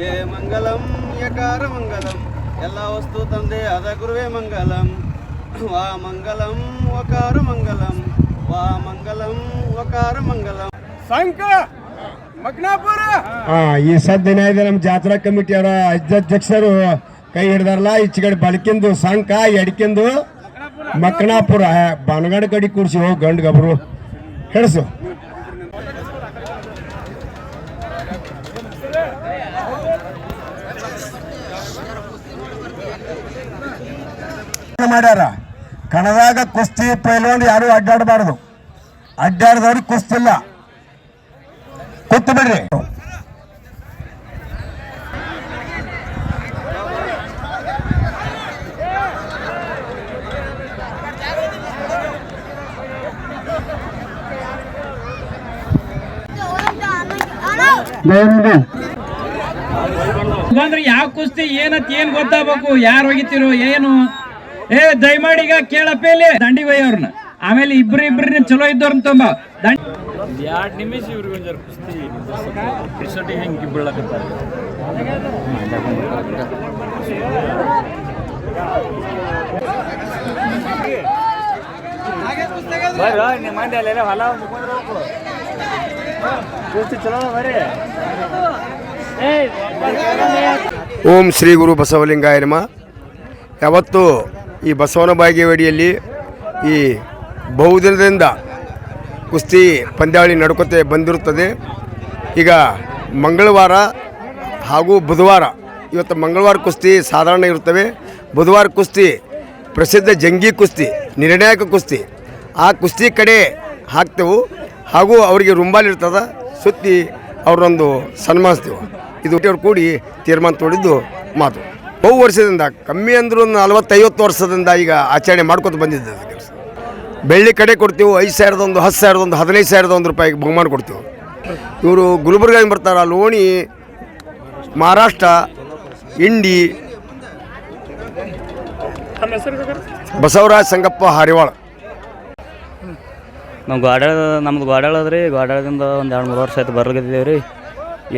ಏ ಮಂಗಲಂ ಯಕಾರ ಮಂಗಲಂ ಎಲ್ಲ ವಸ್ತು ತಂದೆ ಅದ ಗುರುವೇ ಮಂಗಲಂ ವಾ ಮಂಗಲಂ ವಕಾರ ಮಂಗಲಂ ವಾ ಮಂಗಲಂ ವಕಾರ ಮಂಗಲಂ ಸಂಕ ಮಗ್ನಾಪುರ ಹಾ ಈ ಸದ್ದಿನ ಇದೆ ನಮ್ಮ ಜಾತ್ರಾ ಕಮಿಟಿಯವರ ಅಧ್ಯಕ್ಷರು ಕೈ ಹಿಡ್ದಾರಲ್ಲ ಈಚೆ ಕಡೆ ಬಲಕಿಂದು ಸಂಕ ಎಡ್ಕಿಂದು ಮಕ್ಕಣಾಪುರ ಬನಗಡ ಕಡೆ ಕೂರ್ಸಿ ಹೋಗಿ ಗಂಡು ಗಬ್ರು ಹಿಡ್ಸು ಮಾಡ್ಯಾರ. ಕಣದಾಗ ಕುಸ್ತಿ ಪೈಲ್ವಾನ್ ಯಾರು ಅಡ್ಡಾಡಬಾರದು. ಅಡ್ಡಾಡಿದವ್ರಿಗೆ ಕುಸ್ತಿಲ್ಲ. ಕೂತು ಅಂದ್ರೆ ಯಾವ ಕುಸ್ತಿ ಏನತ್ ಏನ್ ಗೊತ್ತಾಗಬೇಕು? ಯಾರು ಹೋಗಿತಿರೋ ಏನು? ಏ ದಯಮಾಡಿ ಈಗ ಕೇಳಪ್ಪ ಇಲ್ಲಿ. ದಂಡಿ ಒಯ್ಯವ್ರನ್ನ ಆಮೇಲೆ ಇಬ್ರು ಇಬ್ರನ್ನ ಚಲೋ ಇದ್ದವ್ರನ್ನ ತುಂಬ. ದಂಡಿ ಎರಡು ನಿಮಿಷ ಇವ್ರಿಗೆ ಒಂಜಾರ ಕುಸ್ತಿ ಟಿ ಹೆಂಗೆ ಬೀಳಕತ್ತಾರೆ ಬರ್ರಿ ನಿಮ್ಮ ಮಂದಿ ಅಲ್ಲೆಲ್ಲ ಹೊಲ ಬರ್ರಿ ಓಂ ಶ್ರೀ ಗುರು ಬಸವಲಿಂಗಾಯ ನಮ. ಯಾವತ್ತು ಈ ಬಸವನ ಬಾಗೇವಾಡಿಯಲ್ಲಿ ಈ ಬಹುದಿನದಿಂದ ಕುಸ್ತಿ ಪಂದ್ಯಾವಳಿ ನಡ್ಕೊತೆ ಬಂದಿರುತ್ತದೆ. ಈಗ ಮಂಗಳವಾರ ಹಾಗೂ ಬುಧವಾರ, ಇವತ್ತು ಮಂಗಳವಾರ ಕುಸ್ತಿ ಸಾಧಾರಣ ಇರುತ್ತವೆ. ಬುಧವಾರ ಕುಸ್ತಿ ಪ್ರಸಿದ್ಧ ಜಂಗಿ ಕುಸ್ತಿ, ನಿರ್ಣಾಯಕ ಕುಸ್ತಿ. ಆ ಕುಸ್ತಿ ಕಡೆ ಹಾಕ್ತೇವೆ. ಹಾಗೂ ಅವರಿಗೆ ರುಂಬಾಲ್ ಇರ್ತದ ಸುತ್ತಿ ಅವರೊಂದು ಸನ್ಮಾನಿಸ್ತೇವೆ. ಇದು ಅವ್ರು ಕೂಡಿ ತೀರ್ಮಾನ ತೋಡಿದ್ದು ಮಾತು. ಬಹು ವರ್ಷದಿಂದ ಕಮ್ಮಿ ಅಂದರೂ ಒಂದು ನಲವತ್ತೈವತ್ತು ವರ್ಷದಿಂದ ಈಗ ಆಚರಣೆ ಮಾಡ್ಕೊತ ಬಂದಿದ್ದೆ ಕೆಲಸ. ಬೆಳ್ಳಿ ಕಡೆ ಕೊಡ್ತೀವಿ ಐದು ಸಾವಿರದ ಒಂದು ಹತ್ತು ಸಾವಿರದ ಒಂದು ಹದಿನೈದು ಸಾವಿರದ ಒಂದು ರೂಪಾಯಿಗೆ ಬಹುಮಾನ ಕೊಡ್ತೀವಿ. ಇವರು ಗುಲ್ಬರ್ಗ ಬರ್ತಾರೆ ಲೋಣಿ ಮಹಾರಾಷ್ಟ್ರ ಇಂಡಿ ಬಸವರಾಜ್ ಸಂಗಪ್ಪ ಹಾರಿವಾಳ. ನಾವು ಗಾಡ್ಯಾಳ ನಮ್ದು ಗಾಡ್ಯಾಳ ಅದ ರೀ ಒಂದು ಎರಡು ಮೂರು ವರ್ಷ ಆಯ್ತು ಬರ್ಲಿಕ್ಕಿದ್ದೇವೆ ರೀ.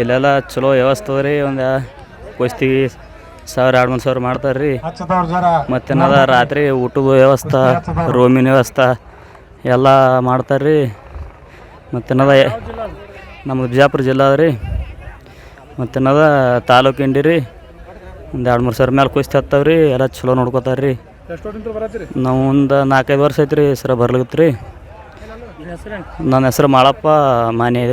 ಇಲ್ಲೆಲ್ಲ ಚಲೋ ವ್ಯವಸ್ಥೆ ಅದ ರೀ ಒಂದು ಕುಸ್ತಿ ಸಾವಿರ ಎರಡು ಮೂರು ಸಾವಿರ ಮಾಡ್ತಾರೆ ರೀ. ಮತ್ತೇನದ ರಾತ್ರಿ ಊಟದ ವ್ಯವಸ್ಥೆ ರೂಮಿನ ವ್ಯವಸ್ಥೆ ಎಲ್ಲ ಮಾಡ್ತಾರೆ ರೀ. ಮತ್ತೇನದ ನಮ್ಮ ಬಿಜಾಪುರ ಜಿಲ್ಲೆ ಅದ ರೀ ಮತ್ತೇನದ ತಾಲೂಕು ಇಂಡಿ ರೀ. ಒಂದು ಎರಡು ಮೂರು ಸಾವಿರ ಮೇಲೆ ಕುಸ್ತಿ ಹತ್ತವ ರೀ. ಎಲ್ಲ ಚಲೋ ನೋಡ್ಕೋತಾರೆ ರೀ. ನಾವು ಒಂದು ನಾಲ್ಕೈದು ವರ್ಷ ಐತ್ರಿ ಸರ ಬರ್ಲಿಕ್ಕೆ ರೀ ನನ್ನ ಹೆಸರು ಮಾಳಪ್ಪ ಮಾನೆ